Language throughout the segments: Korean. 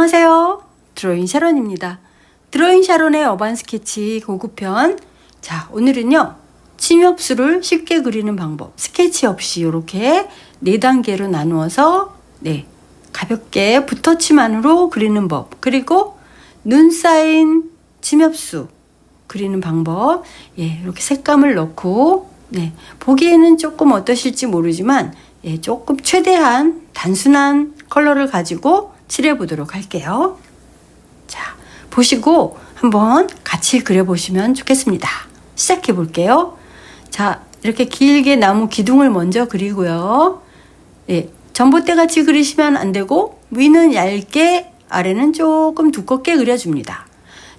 안녕하세요. 드로잉 샤론입니다. 드로잉 샤론의 어반 스케치 고급편. 자, 오늘은요. 침엽수를 쉽게 그리는 방법. 스케치 없이 이렇게 네 단계로 나누어서 네. 가볍게 붓터치만으로 그리는 법. 그리고 눈 쌓인 침엽수 그리는 방법. 예, 이렇게 색감을 넣고 네. 보기에는 조금 어떠실지 모르지만 예, 조금 최대한 단순한 컬러를 가지고 칠해 보도록 할게요. 자, 보시고 한번 같이 그려보시면 좋겠습니다. 시작해 볼게요. 자, 이렇게 길게 나무 기둥을 먼저 그리고요. 예, 전봇대 같이 그리시면 안 되고 위는 얇게 아래는 조금 두껍게 그려줍니다.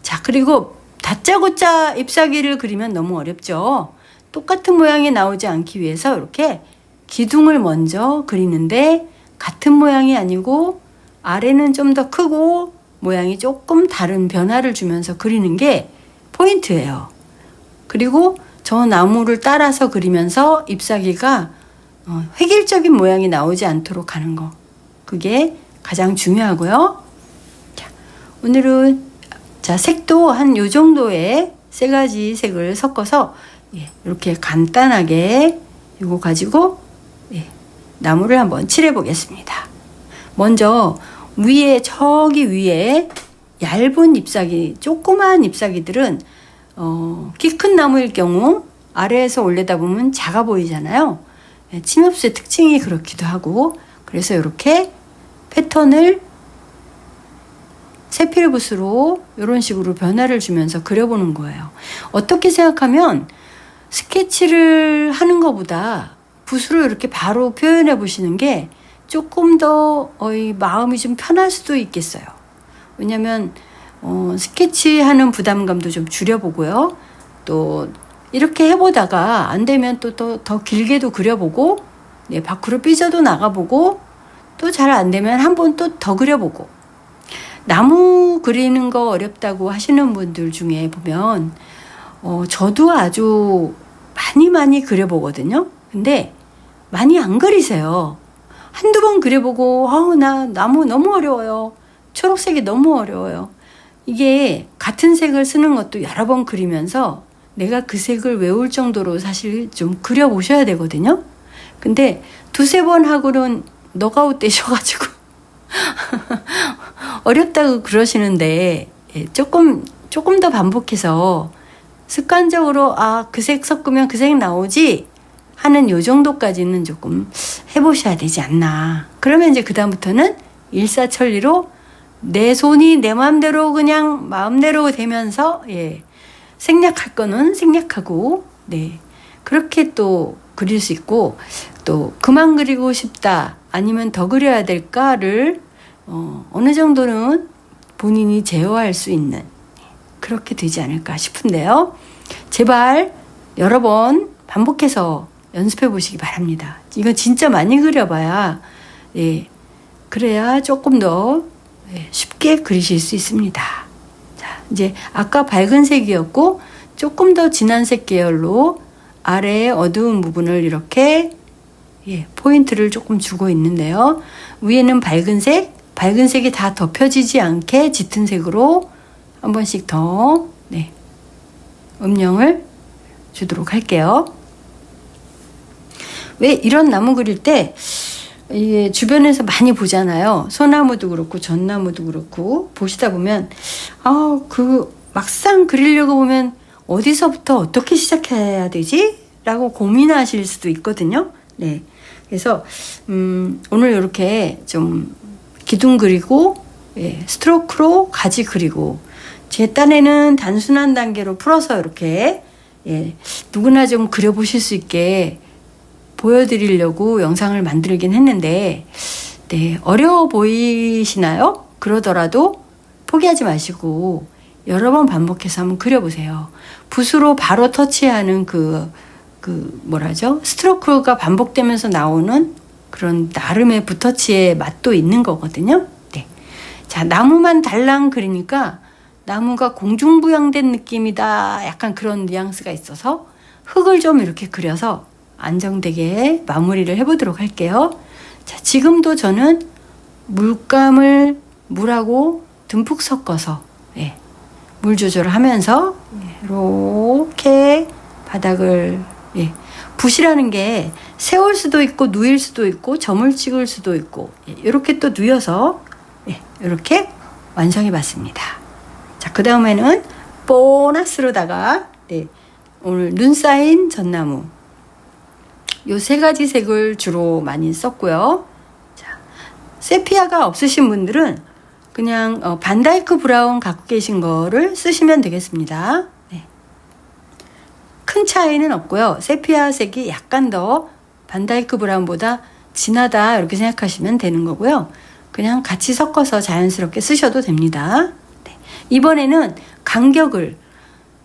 자, 그리고 다짜고짜 잎사귀를 그리면 너무 어렵죠. 똑같은 모양이 나오지 않기 위해서 이렇게 기둥을 먼저 그리는데 같은 모양이 아니고 아래는 좀 더 크고 모양이 조금 다른 변화를 주면서 그리는 게 포인트예요. 그리고 저 나무를 따라서 그리면서 잎사귀가 어, 획일적인 모양이 나오지 않도록 하는 거. 그게 가장 중요하고요. 자, 오늘은 자, 색도 한 요 정도의 세 가지 색을 섞어서 예, 이렇게 간단하게 이거 가지고 예, 나무를 한번 칠해 보겠습니다. 먼저 위에 저기 위에 얇은 잎사귀, 조그마한 잎사귀들은 어, 키 큰 나무일 경우 아래에서 올려다 보면 작아 보이잖아요. 예, 침엽수의 특징이 그렇기도 하고 그래서 이렇게 패턴을 세필붓으로 이런 식으로 변화를 주면서 그려보는 거예요. 어떻게 생각하면 스케치를 하는 것보다 붓으로 이렇게 바로 표현해 보시는 게 조금 더 마음이 좀 편할 수도 있겠어요. 왜냐면 어, 스케치하는 부담감도 좀 줄여보고요. 또 이렇게 해보다가 안 되면 또더더 길게도 그려보고 네, 밖으로 삐져도 나가보고 또 잘 안 되면 한 번 또 더 그려보고 나무 그리는 거 어렵다고 하시는 분들 중에 보면 어, 저도 아주 많이 많이 그려보거든요. 근데 많이 안 그리세요. 한두 번 그려보고, 아우, 나 나무 너무 어려워요. 초록색이 너무 어려워요. 이게 같은 색을 쓰는 것도 여러 번 그리면서 내가 그 색을 외울 정도로 사실 좀 그려보셔야 되거든요. 근데 두세 번 하고는 너가웃 되셔가지고 어렵다고 그러시는데 예, 조금, 조금 더 반복해서 습관적으로 아, 그 색 섞으면 그 색 나오지 하는 요 정도까지는 조금 해보셔야 되지 않나. 그러면 이제 그다음부터는 일사천리로 내 손이 내 마음대로 그냥 마음대로 되면서 예. 생략할 거는 생략하고 네. 그렇게 또 그릴 수 있고 또 그만 그리고 싶다 아니면 더 그려야 될까를 어, 어느 정도는 본인이 제어할 수 있는 그렇게 되지 않을까 싶은데요. 제발 여러 번 반복해서 연습해 보시기 바랍니다. 이거 진짜 많이 그려봐야, 예, 그래야 조금 더 예, 쉽게 그리실 수 있습니다. 자, 이제 아까 밝은 색이었고, 조금 더 진한 색 계열로 아래에 어두운 부분을 이렇게 예, 포인트를 조금 주고 있는데요. 위에는 밝은 색, 밝은 색이 다 덮여지지 않게 짙은 색으로 한 번씩 더, 네, 음영을 주도록 할게요. 왜 이런 나무 그릴 때 이게 주변에서 많이 보잖아요. 소나무도 그렇고 전나무도 그렇고 보시다 보면 아그 막상 그리려고 보면 어디서부터 어떻게 시작해야 되지? 라고 고민하실 수도 있거든요. 네. 그래서 음 오늘 이렇게 좀 기둥 그리고 예, 스트로크로 가지 그리고 제 딴에는 단순한 단계로 풀어서 이렇게 예, 누구나 좀 그려보실 수 있게 보여드리려고 영상을 만들긴 했는데, 네, 어려워 보이시나요? 그러더라도 포기하지 마시고 여러 번 반복해서 한번 그려보세요. 붓으로 바로 터치하는 그, 그, 뭐라죠? 스트로크가 반복되면서 나오는 그런 나름의 붓터치의 맛도 있는 거거든요. 네. 자, 나무만 달랑 그리니까 나무가 공중부양된 느낌이다. 약간 그런 뉘앙스가 있어서 흙을 좀 이렇게 그려서 안정되게 마무리를 해보도록 할게요. 자, 지금도 저는 물감을 물하고 듬뿍 섞어서 예, 물 조절을 하면서 이렇게 바닥을 예, 붓이라는 게 세울 수도 있고 누일 수도 있고 점을 찍을 수도 있고 예, 이렇게 또 누여서 예, 이렇게 완성해 봤습니다. 자, 그 다음에는 보너스로다가 네, 오늘 눈 쌓인 전나무 요 세 가지 색을 주로 많이 썼고요. 자, 세피아가 없으신 분들은 그냥 어, 반다이크 브라운 갖고 계신 거를 쓰시면 되겠습니다. 네. 큰 차이는 없고요. 세피아 색이 약간 더 반다이크 브라운보다 진하다 이렇게 생각하시면 되는 거고요. 그냥 같이 섞어서 자연스럽게 쓰셔도 됩니다. 네. 이번에는 간격을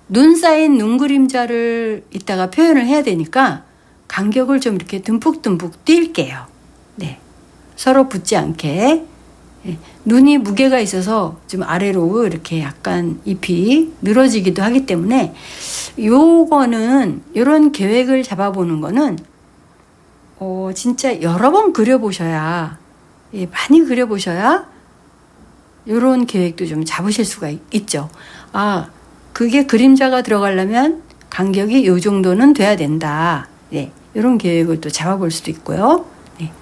눈 쌓인 눈 그림자를 이따가 표현을 해야 되니까 간격을 좀 이렇게 듬뿍듬뿍 뛸게요. 네. 서로 붙지 않게. 예, 눈이 무게가 있어서 좀 아래로 이렇게 약간 잎이 늘어지기도 하기 때문에 요거는 요런 계획을 잡아보는 거는 어 진짜 여러 번 그려보셔야 예, 많이 그려보셔야 요런 계획도 좀 잡으실 수가 있, 있죠. 아 그게 그림자가 들어가려면 간격이 요 정도는 돼야 된다. 네, 이런 계획을 또 잡아볼 수도 있고요. 네.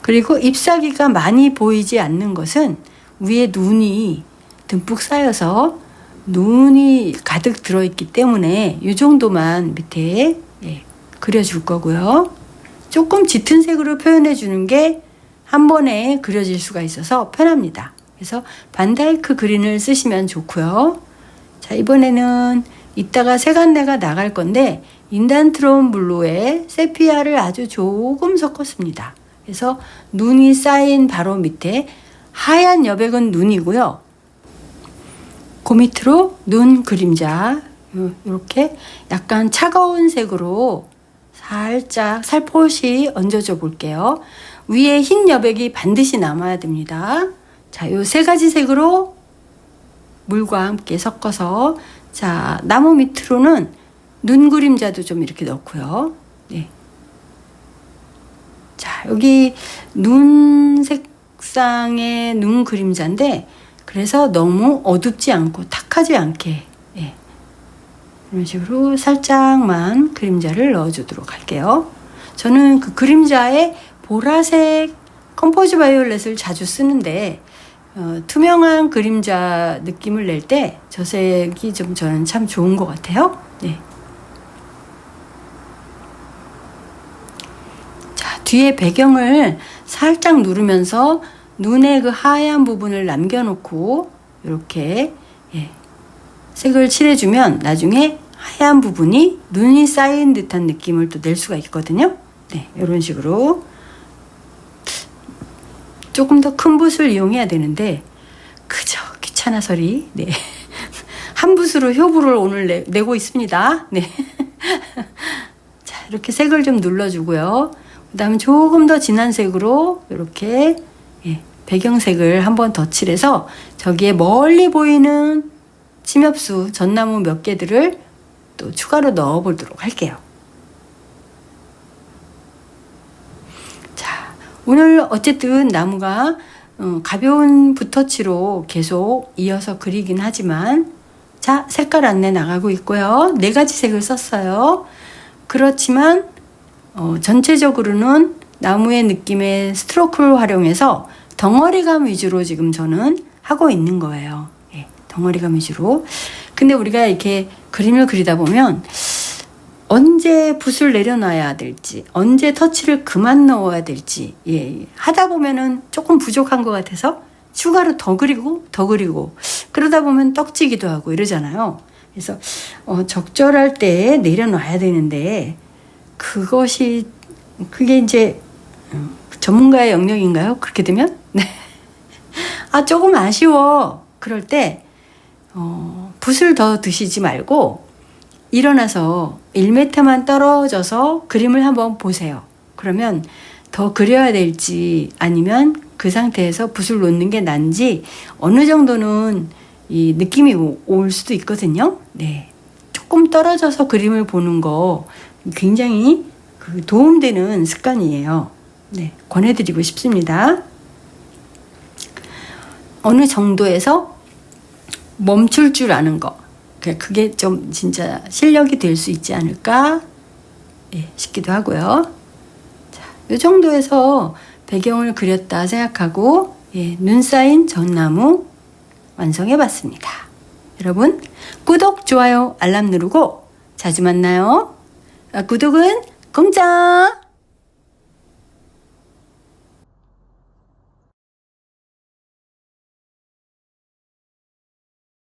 그리고 잎사귀가 많이 보이지 않는 것은 위에 눈이 듬뿍 쌓여서 눈이 가득 들어있기 때문에 이 정도만 밑에 예, 그려줄 거고요. 조금 짙은 색으로 표현해 주는 게 한 번에 그려질 수가 있어서 편합니다. 그래서 반다이크 그린을 쓰시면 좋고요. 자, 이번에는 이따가 색안내가 나갈 건데 인단트론 블루에 세피아를 아주 조금 섞었습니다. 그래서 눈이 쌓인 바로 밑에 하얀 여백은 눈이고요. 그 밑으로 눈 그림자 이렇게 약간 차가운 색으로 살짝 살포시 얹어줘 볼게요. 위에 흰 여백이 반드시 남아야 됩니다. 자, 요 세 가지 색으로 물과 함께 섞어서 자, 나무 밑으로는 눈 그림자도 좀 이렇게 넣고요. 네. 자, 여기 눈 색상의 눈 그림자인데 그래서 너무 어둡지 않고 탁하지 않게 예. 이런 식으로 살짝만 그림자를 넣어주도록 할게요. 저는 그 그림자에 보라색 컴포즈 바이올렛을 자주 쓰는데 어, 투명한 그림자 느낌을 낼 때 저 색이 좀 저는 참 좋은 것 같아요. 네. 자, 뒤에 배경을 살짝 누르면서 눈의 그 하얀 부분을 남겨놓고 이렇게 예, 색을 칠해주면 나중에 하얀 부분이 눈이 쌓인 듯한 느낌을 또 낼 수가 있거든요. 네, 이런 식으로 조금 더 큰 붓을 이용해야 되는데 그저 귀찮아서리 네. 한 붓으로 효부를 오늘 내, 내고 있습니다. 네. 자, 이렇게 색을 좀 눌러주고요. 그 다음에 조금 더 진한 색으로 이렇게 예, 배경색을 한 번 더 칠해서 저기에 멀리 보이는 침엽수 전나무 몇 개들을 또 추가로 넣어 보도록 할게요. 자, 오늘 어쨌든 나무가 어, 가벼운 붓터치로 계속 이어서 그리긴 하지만 자, 색깔 안내 나가고 있고요. 네 가지 색을 썼어요. 그렇지만 어, 전체적으로는 나무의 느낌의 스트로크를 활용해서 덩어리감 위주로 지금 저는 하고 있는 거예요. 예, 덩어리감 위주로. 근데 우리가 이렇게 그림을 그리다 보면 언제 붓을 내려놔야 될지, 언제 터치를 그만 넣어야 될지, 예, 하다 보면은 조금 부족한 것 같아서 추가로 더 그리고 더 그리고 그러다 보면 떡지기도 하고 이러잖아요. 그래서 어, 적절할 때 내려놔야 되는데 그것이 그게 이제 어, 전문가의 영역인가요? 그렇게 되면 네. 아 조금 아쉬워. 그럴 때 어, 붓을 더 드시지 말고 일어나서 1m만 떨어져서 그림을 한번 보세요. 그러면 더 그려야 될지 아니면 그 상태에서 붓을 놓는 게 난지 어느 정도는 이 느낌이 오- 올 수도 있거든요. 네. 조금 떨어져서 그림을 보는 거 굉장히 그 도움되는 습관이에요. 네. 권해드리고 싶습니다. 어느 정도에서 멈출 줄 아는 거. 그- 그게 좀 진짜 실력이 될 수 있지 않을까 예, 싶기도 하고요. 자, 이 정도에서 배경을 그렸다 생각하고 예, 눈 쌓인 전나무 완성해 봤습니다. 여러분 구독, 좋아요, 알람 누르고 자주 만나요. 아, 구독은 공짜!